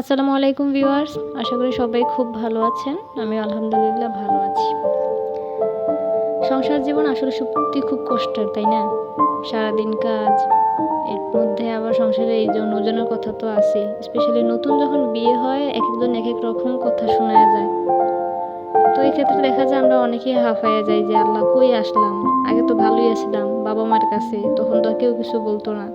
আসসালামু আলাইকুম ভিউয়ার্স, আশা করি সবাই খুব ভালো আছেন, আমি আলহামদুলিল্লাহ ভালো আছি। সংসার জীবন আসলে সত্যি খুব কষ্টের, তাই না? সারাদিন কাজ, এর মধ্যে আবার সংসারে এই জন ওজনের কথা তো আছে স্পেশালি নতুন যখন বিয়ে হয় এক একজন এক এক রকম কথা শোনা যায়। তো এই ক্ষেত্রে দেখা যায় আমরা অনেকেই হাফাইয়া যাই যে, আল্লাহ, কই আসলাম? আগে তো ভালোই আসলাম বাবা মার কাছে, তখন তো কেউ কিছু বলতো না।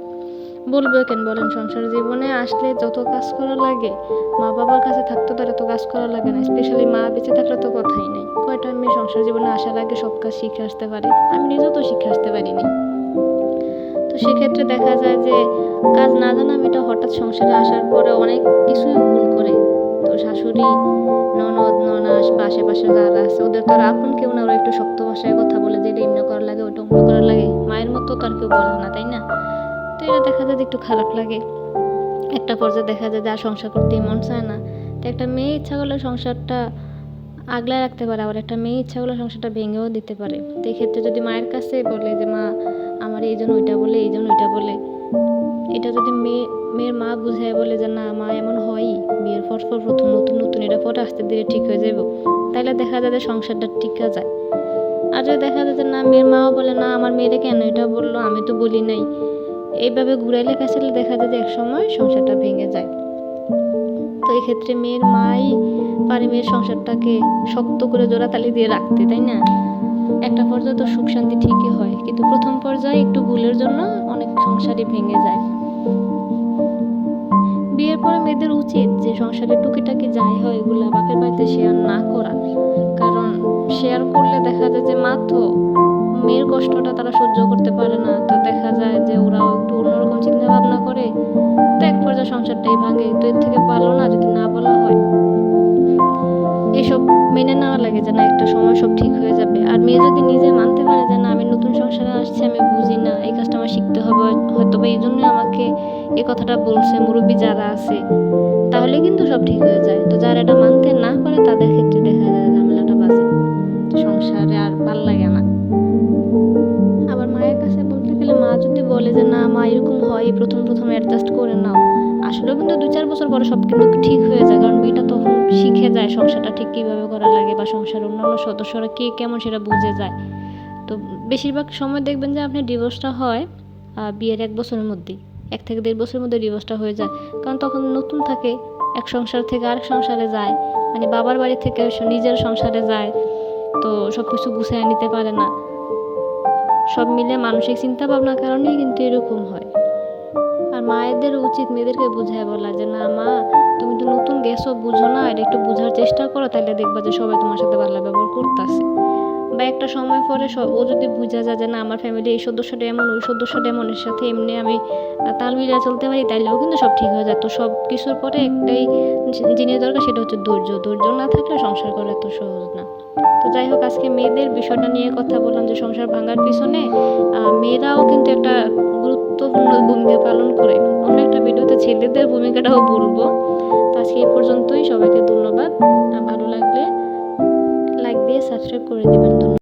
বলব কেন বলেন, সংসার জীবনে আসলে যত কাজ করা লাগে মা বাবার কাছে থাকতে তো এত কাজ করা লাগে না স্পেশালি মা বেঁচে থাকলে তো কথাই নেই। কয়টা মেয়ে সংসার জীবনে আসার আগে সব কাজ শিখে আসতে পারে? আমি নিজেও তো শিখে আসতে পারিনি। তো সেক্ষেত্রে দেখা যায় যে কাজ না জানা মেয়েটা হঠাৎ সংসারে আসার পরে অনেক কিছুই ভুল করে। তো শাশুড়ি, ননদ, ননাস বা আশেপাশে যারা আছে, ওদের তো আর আপন কেউ না, ওরা একটু শক্ত ভাষায় কথা বলে যে এটা এমনি করা লাগে, ওটা অমনি করা লাগে। মায়ের মতো তো আর কেউ বলে না, তাই না? এটা দেখা যায় একটু খারাপ লাগে। একটা পর্যায়ে দেখা যায় যে আর সংসার করতে মন চায় না। তো একটা মেয়ে ইচ্ছা করলে সংসারটা আগলায় রাখতে পারে, আবার একটা মেয়ে ইচ্ছা করলে সংসারটা ভেঙেও দিতে পারে। তো এই ক্ষেত্রে যদি মায়ের কাছে বলে যে, মা, আমার এই জন্য ওইটা বলে, এই জন্য ওইটা বলে, এটা যদি মেয়ে, মেয়ের মা বুঝায় বলে যে, না, মা, এমন হয়ই। বিয়ের পর পর প্রথম নতুন নতুন এটা পরে আস্তে ধীরে ঠিক হয়ে যাব তাহলে দেখা যায় যে সংসারটা টিকা যায়। আর যদি দেখা যায় যে, না, মেয়ের মাও বলে, না, আমার মেয়েরা কেন এটা বলল? আমি তো বলি নাই। এইভাবে ঘুরাইলে কাছালে দেখা যায় যে একসময় সংসারটা ভেঙে যায়। তো এই ক্ষেত্রে মেয়ের মাই পারে মেয়ের সংসারটাকে শক্ত করে জোড়াতালি দিয়ে রাখতে, তাই না? একটা পর্যায়ে তো সুখ শান্তি ঠিকই হয়, কিন্তু প্রথম পর্যায়ে একটু ভুলের জন্য অনেক সংসারই ভেঙে যায়। বিয়ের পরে মেয়েদের উচিত যে সংসারে টুকিটাকি যাই হয় এগুলা, বাপের বাড়িতে শেয়ার না করা। কারণ শেয়ার করলে দেখা যায় যে মা তো মেয়ের কষ্টটা তারা সহ্য করতে পারে না লাগে যে না একটা সময় সব ঠিক হয়ে যাবে। আর মেয়ে যদি নিজে মানতে পারে যে, না, আমি নতুন সংসারে আসছি, আমি বুঝি না, এই কাজটা আমার শিখতে হবে হয়তো বা এই জন্যই আমাকে এই কথাটা বলছে, মুরব্বী যারা আছে, তাহলে কিন্তু সব ঠিক হয়ে যায়। তো যারা এটা মানতে না পারে, তাদের ক্ষেত্রে দেখা যায় ঝামেলাটা বাজে। সংসারে আর ভালো লাগে না। আবার মায়ের কাছে বলতে গেলে মা যদি বলে যে, না, মা এরকম হয়, প্রথম প্রথম অ্যাডজাস্ট করে নাও। কিন্তু দু চার বছর পরে সব কিন্তু ঠিক হয়ে যায়, কারণ মেয়েটা তখন শিখে যায় সংসারটা ঠিক কীভাবে করা লাগে বা সংসার অন্যান্য সদস্যরা কে কেমন সেটা বুঝে যায়। তো বেশিরভাগ সময় দেখবেন যে আপনি ডিভোর্সটা হয় বিয়ের এক বছরের মধ্যেই, এক থেকে দেড় বছরের মধ্যে ডিভোর্সটা হয়ে যায়, কারণ তখন নতুন থাকে, এক সংসার থেকে আরেক সংসারে যায় মানে বাবার বাড়ি থেকে নিজের সংসারে যায়, তো সব কিছু গুছিয়ে নিতে পারে না। সব মিলে মানসিক চিন্তা ভাবনার কারণেই কিন্তু এরকম হয়। আর মায়েদের উচিত মেয়েদেরকে বুঝায় বলা যে, না মা, তুমি তো নতুন গেছো, বুঝো না, এটা একটু বোঝার চেষ্টা করো তাহলে দেখবা যে সবাই তোমার সাথে ভালো ব্যবহার করতেছে। বা একটা সময় পরে ও যদি বুঝা যায় যে, না, আমার ফ্যামিলি এই সদস্যটা এমন, ওই সদস্যটা এমন, এর সাথে এমনি আমি তাল মিলিয়ে চলতে পারি, তাইলেও কিন্তু সব ঠিক হয়ে যায়। তো সব কিছুর পরে একটাই জিনিস দরকার, সেটা হচ্ছে ধৈর্য। ধৈর্য না থাকলে সংসার করা এত সহজ না। তো যাই হোক, আজকে মেয়েদের বিষয়টা নিয়ে কথা বললাম যে, সংসার ভাঙার পিছনে মেয়েরাও কিন্তু একটা গুরুত্বপূর্ণ ভূমিকা পালন করে। অন্য একটা ভিডিওতে ছেলেদের ভূমিকাটাও বলব। তো আজকে এই পর্যন্তই। সবাইকে ধন্যবাদ। ভালো লাগলে লাইক দিয়ে সাবস্ক্রাইব করে দেবেন। ধন্যবাদ।